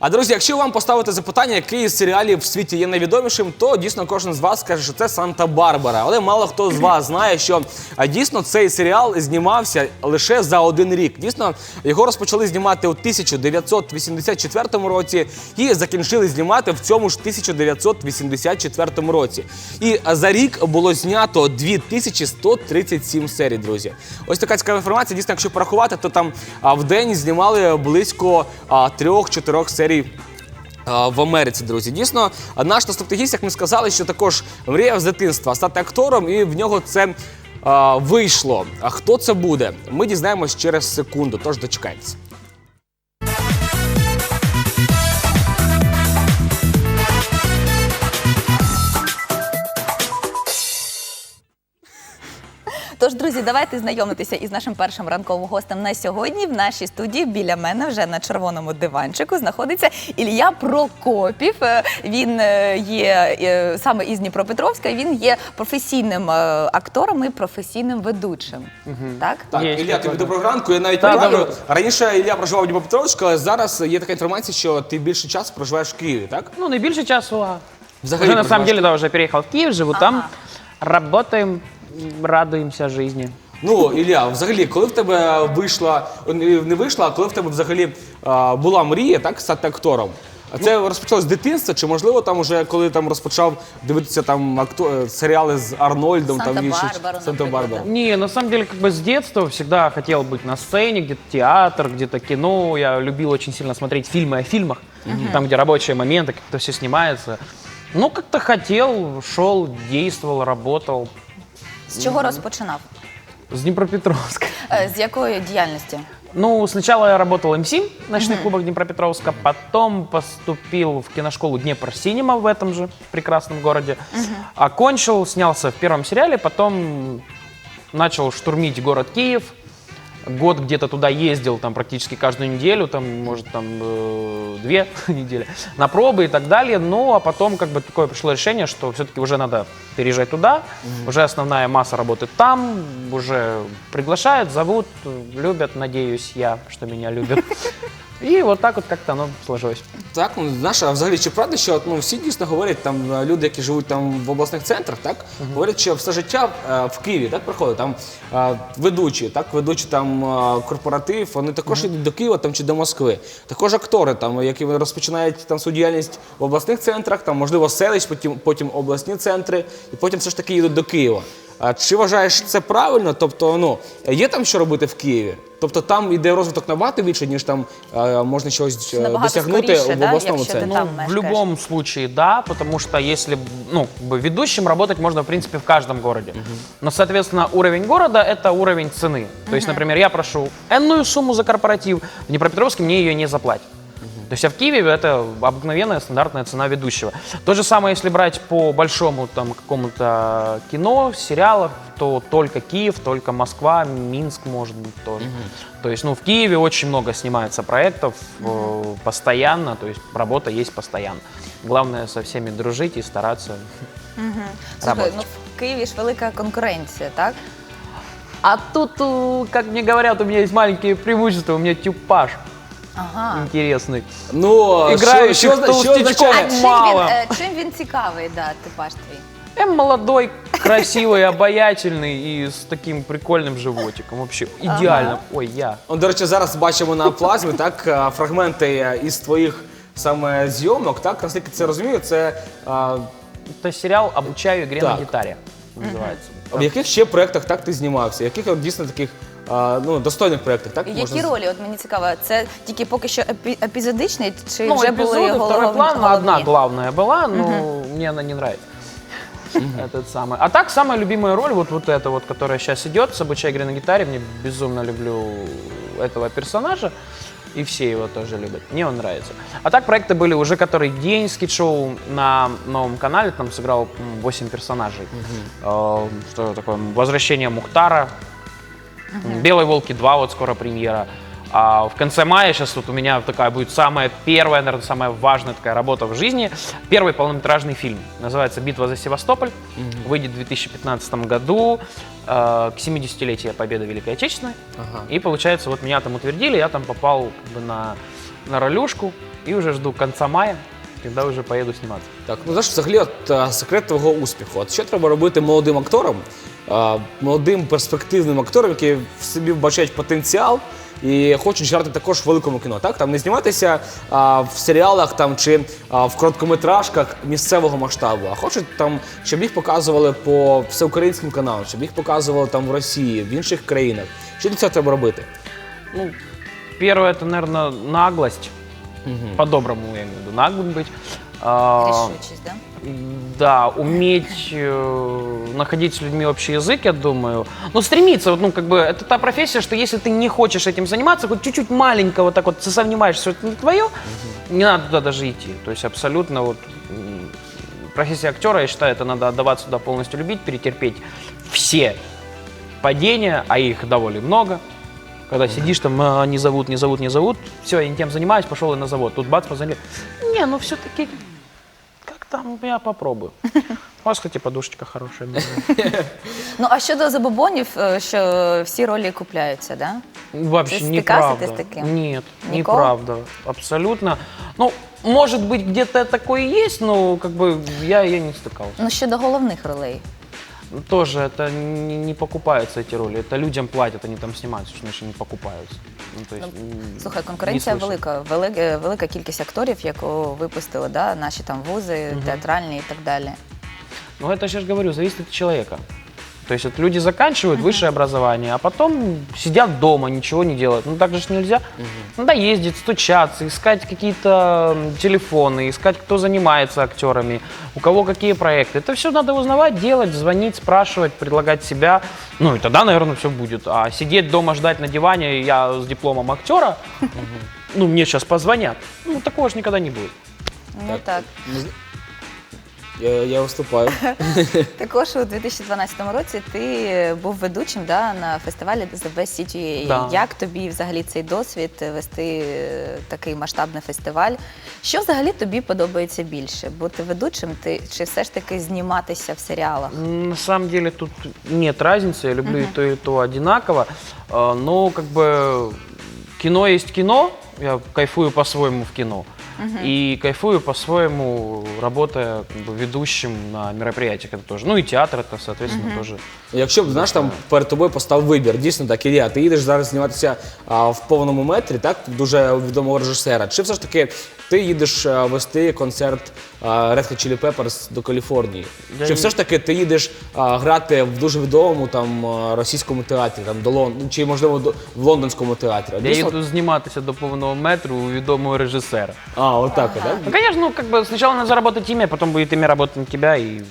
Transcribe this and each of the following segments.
А друзі, якщо вам поставити запитання, який з серіалів в світі є найвідомішим, то дійсно кожен з вас скаже, що це Санта-Барбара. Але мало хто з вас знає, що дійсно цей серіал знімався лише за один рік. Дійсно, його розпочали знімати у 1984 році і закінчили знімати в цьому ж 1984 році. І за рік було знято 2137 серій, друзі. Ось така цікава інформація. Дійсно, якщо порахувати, то там в день знімали близько а, трьох-чотирьох серій. А, В Америці, друзі, дійсно, наш наступний гість, як ми сказали, що також мріяв з дитинства стати актором, і в нього це а, вийшло. А хто це буде? Ми дізнаємось через секунду. Тож дочекайтеся. Тож, друзі, давайте знайомитися із нашим першим ранковим гостем на сьогодні. В нашій студії біля мене вже на червоному диванчику знаходиться Ілля Прокопів. Е, Він е, є е, саме із Дніпропетровська. Він є професійним актором і професійним ведучим. Так? Так, Є Ілля, тобі доброго ранку. Я навіть Так, доброго. Раніше Ілля проживав у Дніпропетровську, але зараз є така інформація, що ти більше часу проживаєш в Києві, так? Ну, наибольший часу. а Взагалі Уже на самом проживаєш деле, да, уже переехал в Киев, живу там, работаем, радуемся жизни. Ну, Ілля, взагалі, коли в тебе вийшла, не не вийшла, а коли в тебе взагалі а, була мрія, так, стати актором? А це розпочалось з дитинства, чи можливо там уже коли там розпочав дивитися там акто... е, серіали з Арнольдом, там інші Санта-Барбару, Санта-Барбара? Не, на самом деле, как бы с детства всегда хотел быть на сцене, где-то театр, где-то кино. Я любил очень сильно смотреть фильмы о фильмах, там, где рабочие моменты, как это все снимается. Ну, как-то хотел, шел, действовал, работал. З чого розпочинав? С Днепропетровска. Е, З якої діяльності? Ну, сначала я работал МС в ночных клубах Днепропетровска, потом поступил в киношколу Днепр Синема в этом же прекрасном городе. Окончил, снялся в первом сериале, потом начал штурмить город Киев. Год где-то туда ездил, там практически каждую неделю, там, может, там э, две недели, на пробы и так далее. Ну, а потом как бы такое пришло решение, что все-таки уже надо переезжать туда, уже основная масса работает там, уже приглашают, зовут, любят, надеюсь я, что меня любят. И вот так вот как-то оно сложилось. Так, ну знаєш, а взагалі чи правда, що ну, всі дійсно говорять, там е, люди, які живуть там в обласних центрах, так говорять, що все життя е, в Києві так проходить. Там е, ведучі, так, ведучі там е, корпоратив, вони також йдуть до Києва там чи до Москви. Також актори, там, які розпочинають там свою діяльність в обласних центрах, там можливо селищ, потім потім обласні центри, і потім все ж таки їдуть до Києва. А чи вважаєш це правильно? Тобто, ну є там що робити в Києві? Тобто там іде розвиток набагато більше, ніж там е, можна чогось е, Набагато досягнути скоріше, в да, обласному якщо ти центрі. там Ну, в мешкаешь. любом случае, да, потому что если, б- ну, как бы ведущим работать можно, в принципе, в каждом городе. Но, соответственно, уровень города – это уровень цены. То есть, например, я прошу энную сумму за корпоратив, в Днепропетровске мне ее не заплатят. То есть, а в Киеве это обыкновенная стандартная цена ведущего. То же самое, если брать по большому там какому-то кино, сериалах, то только Киев, только Москва, Минск, может быть, тоже. То есть, ну, в Киеве очень много снимается проектов э, постоянно, то есть работа есть постоянно. Главное со всеми дружить и стараться. Слухай, Работать. ну в Києві ж велика конкуренція, так? А тут, э, как мне говорят, у меня есть маленькие преимущества, у меня тюпаж Ага. интересный. Ну, Играющих що, що, що толстячков. означає? А чим Мало. він, е, чим він цікавий, да, типаж твій? Я молодой, красивый, обаятельный и с таким прикольным животиком. Вообще идеально. Ой, я. Он, до речі, зараз бачимо на плазмі так е, фрагменти е, із твоїх саме зйомок. Так, наскільки це розумію, це е, Это сериал «Обучаю игре на Так. гитаре» называется. в яких ще проєктах так ти знімався? Яких от, дійсно таких е, ну, достойних проєктах, так? Які можна з- ролі? От мені цікаво, це тільки поки що епі- епізодичний, чи Ну, вже були эпизоды, второй головні? план, головні? одна главная была, но мне она не нравится. Этот самый. А так, самая любимая роль, вот, вот эта вот, которая сейчас идет, с «Обучай игре на гитаре», мне безумно люблю этого персонажа, и все его тоже любят. Мне он нравится. А так проекты были уже который день скид-шоу на новом канале, там сыграл м, 8 персонажей. Э, Что такое? Возвращение Мухтара, Белые волки 2, вот скоро премьера. А в конце мая сейчас вот у меня такая будет самая первая, наверное, самая важная такая работа в жизни. Первый полнометражный фильм. Называется «Битва за Севастополь». Выйдет в 2015 году э, к 70-летию Победы Великой Отечественной. Ага. И получается, вот меня там утвердили, я там попал как бы на на ролюшку и уже жду конца мая, когда уже поеду сниматься. Так, ну знаєш, взагалі, от е, секрет твого успіху. От що треба робити молодим акторам, е, молодим перспективним акторам, які в собі бачать потенціал і хочуть грати також в великому кіно. Так, там не зніматися а, в серіалах там чи а, в короткометражках місцевого масштабу, а хочуть там, щоб їх показували по всеукраїнським каналам, щоб їх показували там в Росії, в інших країнах. Що для цього треба робити? Ну, первое, это, наверное, наглость. По-доброму, я имею в виду, наглым быть. А, да? Да, уметь э, находить с людьми общий язык, я думаю. Ну, стремиться, вот, ну, как бы, это та профессия, что если ты не хочешь этим заниматься, хоть чуть-чуть маленько вот так вот сомневаешься, что это не твое, не надо туда даже идти. То есть абсолютно вот м, профессия актера, я считаю, это надо отдаваться туда полностью любить, перетерпеть все падения, а их довольно много. Когда сидишь там, «А, не зовут, не зовут, не зовут, все, я не тем занимаюсь, пошел и на завод. Тут бац, позвонили. Не, ну все-таки как там, я попробую. У вас, кстати, подушечка хорошая. была. Ну а щодо забобонів, е, що всі ролі купляються, да? Вообще Ты неправда. стыкался ты с таким? Нет, Никого? неправда. Абсолютно. Ну, может быть, где-то такое и есть, но как бы я, я не стыкался. Ну щодо головних ролей. Тоже это не, не покупаются эти роли. Это людям платят, они там снимаются, что значит не покупаются. Ну, то есть, м, Слухай, не конкуренція слышал. велика, велика, велика кількість акторів, яку випустили, да, наші там вузи, театральні і так далі. Ну, это, я же говорю, зависит от человека. То есть вот люди заканчивают высшее образование, а потом сидят дома, ничего не делают. Ну так же ж нельзя. Надо ездить, стучаться, искать какие-то телефоны, искать, кто занимается актерами, у кого какие проекты. Это все надо узнавать, делать, звонить, спрашивать, предлагать себя. Ну и тогда, наверное, все будет. А сидеть дома, ждать на диване, я с дипломом актера, ну мне сейчас позвонят. Ну такого же никогда не будет. Ну так. Я, я виступаю. Також у 2012 році ти був ведучим да, на фестивалі The Best City Да. Як тобі взагалі цей досвід вести е, такий масштабний фестиваль? Що взагалі тобі подобається більше? Бути ведучим ти чи все ж таки зніматися в серіалах? На самом деле тут нет разницы, я люблю и то, и то одинаково. А, Но как бы кино есть кино, я кайфую по-своему в кино. И кайфую по-своему, работая как бы, ведущим на мероприятиях это тоже. Ну и театр это, соответственно, тоже. Якщо б знаєш, там перед тобою постав вибір, дійсно так, Ілля, ти їдеш зараз зніматися а, в повному метрі, так, дуже відомого режисера. Чи все ж таки ти їдеш а, вести концерт а, Red Hot Chili Peppers до Каліфорнії? Я Чи ні- все ж таки ти їдеш а, грати в дуже відомому там а, російському театрі, там до Лон... чи можливо до... в лондонському театрі? Я Дійсно? їду зніматися до повного метру у відомого режисера. А, отак, так? Ну, конечно, ну, как бы сначала надо заработать имя, потом будет имя работать на тебя, и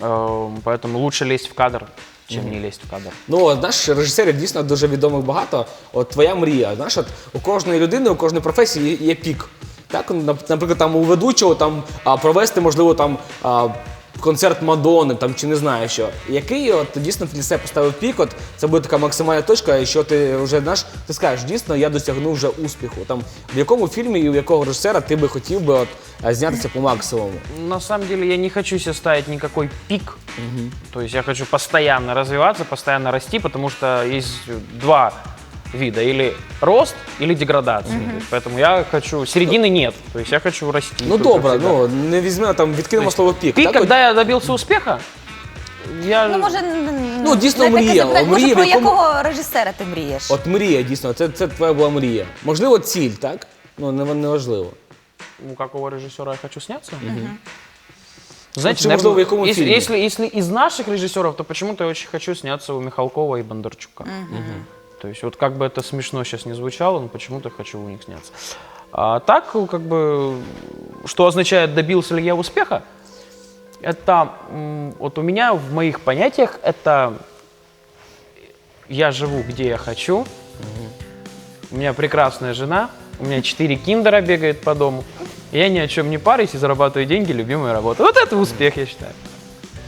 э, поэтому лучше лезть в кадр, чем не лезть в кадр. Ну, от, знаєш, режисерів дійсно дуже відомих багато. От твоя мрія. Знаєш, от у кожної людини, у кожної професії є, є пік. Так, нап- наприклад, там у ведучого там а, провести, можливо, там а, концерт Мадонни, там чи не знаю що. Який от дійсно себе поставив пік? От це буде така максимальна точка, і що ти вже знаєш, ти скажеш, дійсно, я досягнув вже успіху. Там в якому фільмі і у якого режисера ти би хотів би от знятися по максимуму? На самом деле я не хочу себе ставить никакой пик. То есть я хочу постоянно развиваться, постоянно расти, потому что есть два вида. Или рост, или деградация. То есть Поэтому я хочу... Середины нет. То есть я хочу расти. Ну только добре, всегда. ну не візьмемо там, відкинемо слово пік. Пик, так, от? когда я добился успеха, я... Ну, може, н- Ну, дійсно, не таке мрія. запитання, може, Мрія, в про якому- якого режисера ти мрієш? От мрія, дійсно, це, це твоя була мрія. Можливо, ціль, так? Ну, не, не важливо. у какого режиссера я хочу сняться? Знаете, Ну, наверное, возможно, в каком если, фильме? если, если из наших режиссеров, то почему-то я очень хочу сняться у Михалкова и Бондарчука. То есть вот как бы это смешно сейчас не звучало, но почему-то хочу у них сняться. А так, как бы, что означает добился ли я успеха? Это вот у меня в моих понятиях это я живу где я хочу, у меня прекрасная жена, у меня четыре киндера бегает по дому. Я ни о чем не парюсь и зарабатываю деньги, любимая работа. Вот это успех, я считаю.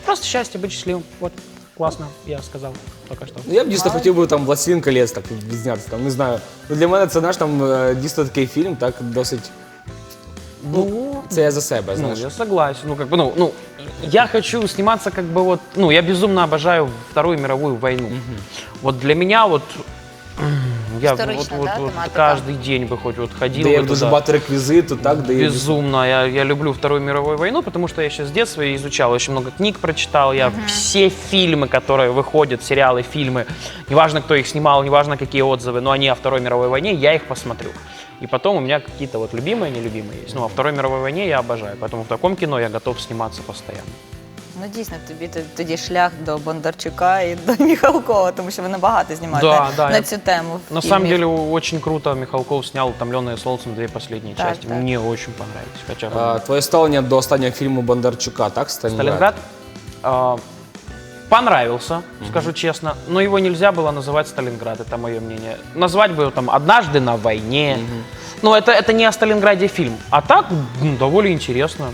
Просто счастье, быть счастливым. Вот, классно, я сказал поки что. Ну, я б дійсно хотів би там «Властелин колець так відзнятися. Там, не знаю. Ну, для мене це наш там е, дійсно такий фільм, так досить. Ну, Це я за себе, ну, я согласен. Ну, как бы, ну, ну, я хочу сниматься как бы вот, ну, я безумно обожаю Вторую мировую войну. Вот для меня вот, Я вот, Історична, вот, да, вот тематика? каждый день бы хоть вот ходил. Де бы як дуже туда. багато реквізиту, так, де є Безумно. Я, я люблю Вторую мировую войну, потому что я еще с детства изучал, очень много книг прочитал. Я все фильмы, которые выходят, сериалы, фильмы, неважно, кто их снимал, неважно, какие отзывы, но они о Второй мировой войне, я их посмотрю. И потом у меня какие-то вот любимые, нелюбимые есть. Ну, о Второй мировой войне я обожаю, поэтому в таком кино я готов сниматься постоянно. Ну дійсно, тобі т- тоді шлях до Бондарчука і до Міхалкова, тому що ви набагато знімаєте Да, да, на я- цю тему. На фільмів. самом деле очень круто Михалков снял «Утомленные солнцем» две последние Так, части. так. Мне очень понравились. Хотя бы А, Твоє ставлення до останнього фільму Бондарчука, так? Сталінград? Сталинград а, понравился, скажу честно, но его нельзя было называть Сталинград, это мое мнение. Назвать бы его там «Однажды на войне». Но это, это не о Сталинграде фильм. А так, м, довольно интересно.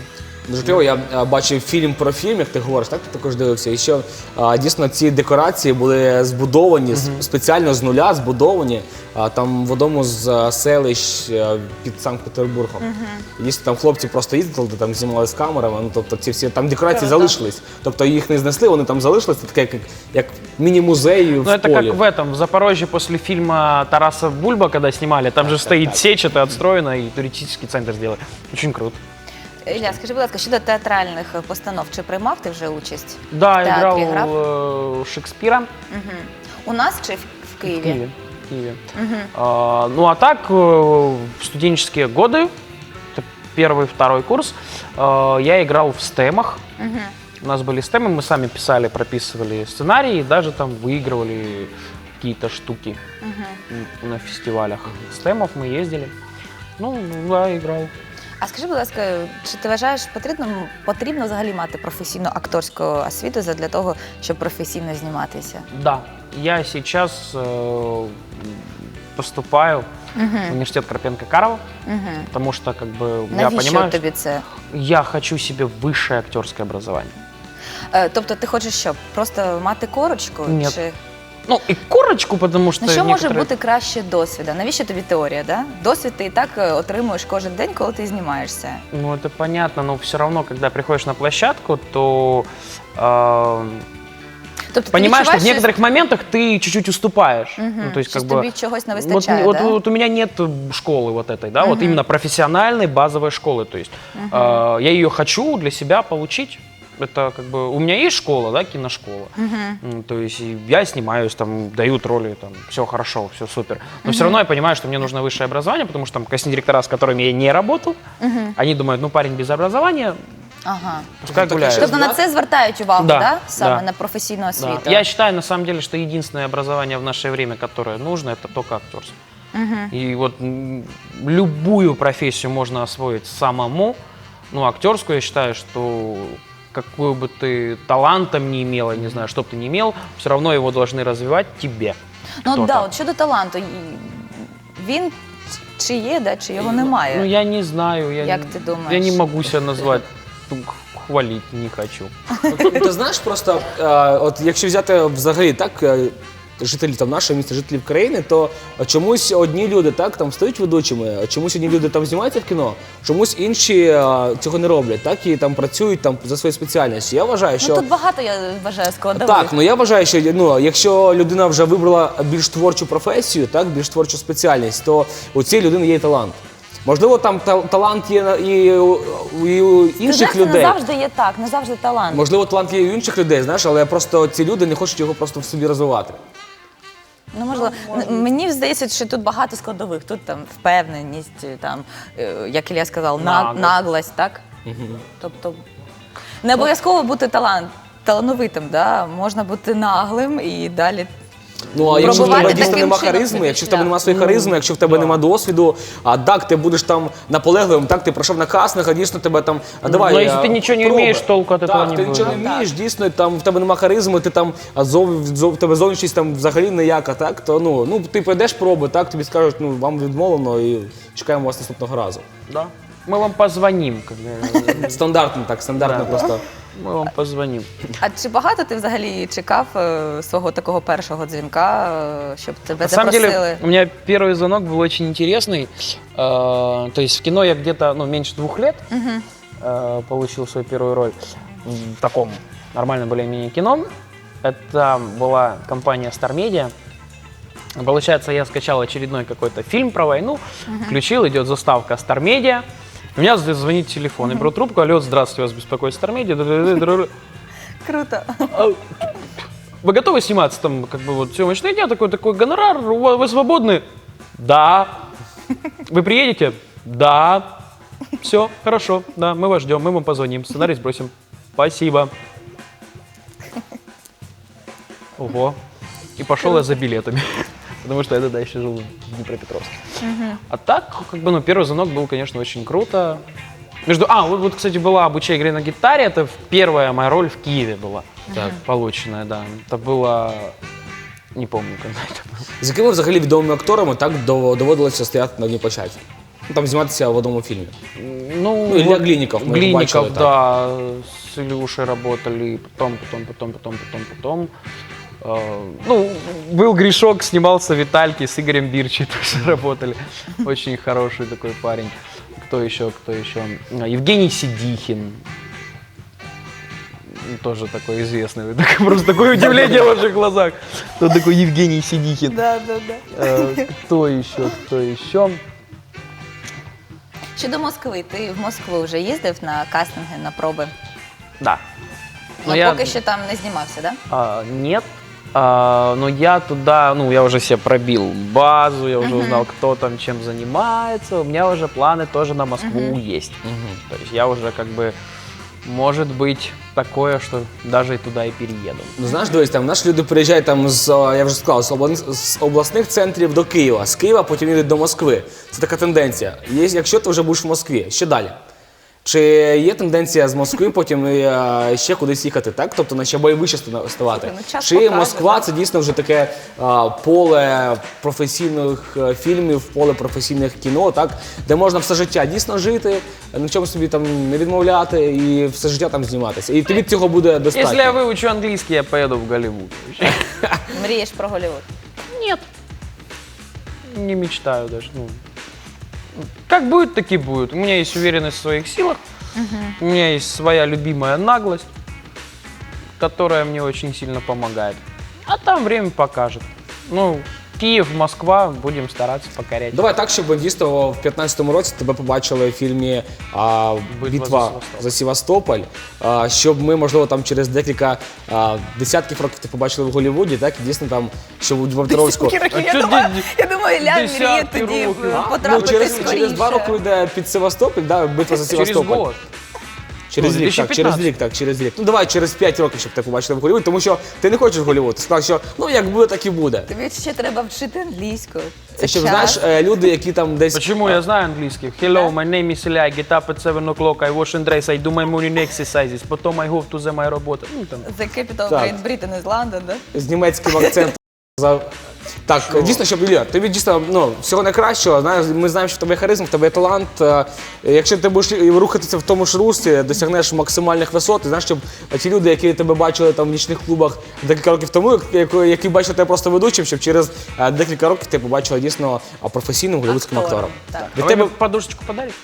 Дуже кльово, я а, бачив фільм про фільм, як ти говориш, так ти також дивився. І що а, дійсно ці декорації були збудовані с- спеціально з нуля, збудовані а, там в одному з а, селищ а, під Санкт-Петербургом. І Дійсно, там хлопці просто їздили, там знімали з камерами. Ну тобто ці всі там декорації Круто. залишились. Тобто їх не знесли, вони там залишились. Це таке як, як міні-музей в Ну, это полі. как в этом, в Запорожье после фильма Тараса Бульба, когда снимали, там же стоит сечь, это отстроено, и туристический центр сделали. Очень круто. Ілля, скажи, будь ласка, щодо театральних е, постанов, чи приймав ти вже участь? Да, В театрі играл грав? э, Шекспира. Мгм. У нас чи в, в Києві? В Киеве. в Киеве. А, ну а так, э, в студенческие годы, это первый, второй курс, э, я играл в стемах. У нас были стемы, мы сами писали, прописывали сценарии, и даже там выигрывали какие-то штуки м, на фестивалях стемов мы ездили. Ну, да, играл. А скажи, будь ласка, чи ти вважаєш потрібно, потрібно взагалі мати професійну акторську освіту для того, щоб професійно зніматися? Да, я сейчас э, поступаю в университет Карпенко-Карова, Угу. потому что, как бы, я Навіщо понимаю, тобі це? я хочу себе высшее актерское образование. Е, Тобто ти хочеш що? Просто мати корочку? Ні. Чи... Ну, и корочку, потому что... Ну, що може некоторые- бути краще досвіда? Навіщо тобі теорія? Да? Досвід ти і так е, отримуєш кожен день, коли ти знімаєшся. Ну, это понятно, но все равно, когда приходишь на площадку, то э, Тобто ти понимаешь, что в відчуваєш, некоторых моментах ты чуть-чуть уступаешь. Мгм. Ну, то есть, Щось как бы... тобі чогось не Вот, вистачає, вот, да? вот у меня нет школы вот этой, да, вот именно профессиональной базовой школы. То есть э, я ее хочу для себя получить. Это как бы у меня есть школа, да, киношкола. М, То есть я снимаюсь, там дают роли, там все хорошо, все супер. Но все равно я понимаю, что мне нужно высшее образование, потому что там кастинг-директора, с которыми я не работал, они думают, ну парень без образования, Ага. пускай гуляет. ще Тобто на це звертають увагу, Да, да? саме да. на професійну Да. освіту. Я считаю, на самом деле, что единственное образование в наше время, которое нужно, это только актерство. И вот любую профессию можно освоить самому. Ну, актерскую, я считаю, что какой бы ты талантом не имел, я не знаю, что бы ты не имел, все равно его должны развивать тебе. Ну Хто да, там? от щодо таланту, і- він чи є, да, чи його немає. Ну, я не знаю. Я, Як не- ти думаєш? Я не могу себя назвать, ну, хвалить не хочу. Ну, Ти знаєш, просто е, от якщо взяти взагалі так. е, Жителів там нашого міста, жителів країни, то чомусь одні люди так там стають ведучими, чомусь одні люди там знімаються в кіно, чомусь інші е, цього не роблять, так і там працюють там за своєю спеціальністю. Я вважаю, що Ну тут багато, я вважаю, складових. так, ну я вважаю, що ну якщо людина вже вибрала більш творчу професію, так більш творчу спеціальність, то у цієї людини є талант. Можливо, там та- талант є на- і, у- і у інших людей. не завжди є так, не завжди талант. Можливо, талант є і у інших людей, знаєш, але просто ці люди не хочуть його просто в собі розвивати. Ну, можливо, Н- мені здається, що тут багато складових. Тут там впевненість, там, е, як Ілля сказав, на, Наглость. наглость, так? Тобто не обов'язково бути талант, талановитим, да? можна бути наглим і далі. Ну а якщо в тебе дійсно таким нема чином харизми, якщо в тебе шлях. нема своєї харизми, якщо в тебе нема досвіду, а так ти будеш там наполегливим, так ти пройшов на кастинг, а дійсно тебе там. А давай. Ну, якщо ти нічого не вмієш, толку від так, не ти буде. нічого не вмієш, дійсно там в тебе нема харизми, ти там а зов, зов, в тебе зовнішність там взагалі ніяка, так то ну ну ти пройдеш проби, так тобі скажуть, ну вам відмовлено і чекаємо вас наступного разу. Да. Мы вам позвоним, когда... Стандартно так, стандартно Да. просто Мы вам позвоним. А чи багато ти взагалі чекав е, свого такого першого дзвінка, е, щоб тебе На самом запросили? деле, у меня первый звонок был очень интересный. Э, То есть в кино я где-то ну, меньше двух лет э, получил свою первую роль в таком нормальном более-менее кино. Это была компания Star Media. Получается, я скачал очередной какой-то фильм про войну, включил, идет заставка Star Media. У меня звонит телефон, я беру трубку, алло, здравствуйте, вас беспокоит. Дры-дры-дры-дры. Круто. Вы готовы сниматься там, как бы вот съемочный день, такой, такой гонорар, вы свободны? Да. Вы приедете? Да. Все, хорошо, да, мы вас ждем, мы вам позвоним, сценарий сбросим. Спасибо. Ого. И пошел я за билетами Потому что я тогда еще жил в Днепропетровске. А так, как бы, ну, первый звонок был, конечно, очень круто. Между... А, вот, вот, кстати, была «Обучай игре на гитаре». Это первая моя роль в Киеве была. Так. Полученная, да. Это было... Не помню, когда это было. З якими взагалі відомими акторами так дов- доводилося стояти на одній площадці? Ну, там зніматися в одному фільмі. Ну, Ну, Илья Глинников, мы его Глинников, бачили, да, с Илюшей работали, потом, потом, потом, потом, потом, потом. Э, ну, был грешок, снимался Витальки с Игорем Бирчи, тоже работали. Очень хороший такой парень. Кто еще, кто еще? Евгений Сидихин. Ну, Тоже такой известный. Просто такое удивление в ваших глазах. Кто такой Евгений Сидихин? Да, да, да. Э, Кто еще, кто еще? Щодо Москви, ти в Москву вже їздив на кастинги, на проби. Да. Ну, Но я- поки що там не знімався, да? А, нет. А, но я туда, ну, я уже себе пробил базу, я уже узнал, кто там чем занимается. У меня уже планы тоже на Москву есть. То есть я уже как бы, может быть, такое, что даже и туда и перееду. Ну, знаєш, дивись, там наші люди приїжджають там з, е, я вже сказав, з обласних, з обласних центрів до Києва, з Києва потім їдуть до Москви. Це така тенденція. Є, якщо ти вже будеш в Москві, що далі? Чи є тенденція з Москви потім е, ще кудись їхати, так? Тобто на ще вище ста- ставати? Слухай, ну, час Чи покаже, Москва так. це дійсно вже таке е, поле професійних е, фільмів, поле професійних кіно, так? Де можна все життя дійсно жити, на чому собі там не відмовляти і все життя там зніматися. І тобі цього буде достатньо. Если я выучу английский, я поеду в Голливуд. Мрієш про Голлівуд? Нет. Не мечтаю даже. Ну, как будет, так и будет. У меня есть уверенность в своих силах. У меня есть своя любимая наглость, которая мне очень сильно помогает. А там время покажет. Ну, Киев, Москва, будем стараться покорять. Давай так, щоб дійсно в 15-му році тебе побачили в фільмі а, Битва Битва за Севастополь». за Севастополь. А, щоб ми, можливо, там через декілька а, десятків років ти побачили в Голлівуді, так і дійсно там, що в Дніпропетровську. Десятки років. Я думаю, я думаю, Ілля мріє десятки тоді років? Ну, потрапити через, скоріше. через два роки йде під Севастополь, да, битва за Через Севастополь. год. Через Ну, рік, так, 2015. через рік, так, через рік. Ну давай через 5 років, щоб ти побачили в Голлівуді, тому що ти не хочеш в Голлівуд. Ти сказав, що ну як буде, так і буде. Тобі ще треба вчити англійську. Це щоб час. знаєш, е, люди, які там десь Почему я знаю английский? Hello, my name is Ilya, I get up at 7 o'clock, I wash and dress, I do my morning exercises, потом I go to the my робота. Ну, там. The capital Так. Great Britain is London, да? з німецьким акцентом. Так, дійсно, щоб Ілля, тобі дійсно ну, всього найкращого. Знаєш, ми знаємо, що в тебе є харизм, в тебе є талант. Е, Якщо ти будеш рухатися в тому ж руслі, досягнеш максимальних висот, і знаєш, щоб ті люди, які тебе бачили там в нічних клубах декілька років тому, які, які бачили тебе просто ведучим, щоб через е, декілька років ти побачила дійсно професійним голівудським Актором, актором. так. Від А тебе подушечку подарите?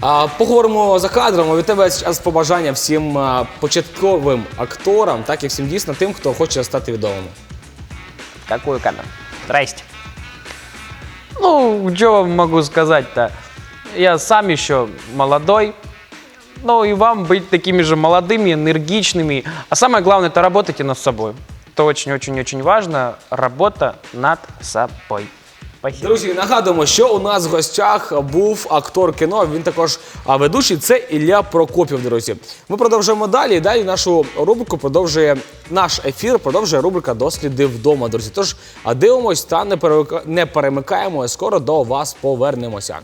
а, поговоримо за кадром. а Від тебе зараз побажання всім а, початковим акторам, так і всім дійсно тим, хто хоче стати відомими. Какую камеру? Здрасте. Ну, что вам могу сказать-то? Я сам еще молодой. Ну и вам быть такими же молодыми, энергичными. А самое главное, это работайте над собой. Это очень-очень-очень важно. Работа над собой. Спасибо. Друзі, нагадуємо, що у нас в гостях був актор кіно. Він також ведучий. Це Ілля Прокопів. Друзі, ми продовжуємо далі. Далі нашу рубрику продовжує наш ефір. Продовжує рубрика Досліди вдома. Друзі. Тож дивимось та не перемикаємо. Скоро до вас повернемося.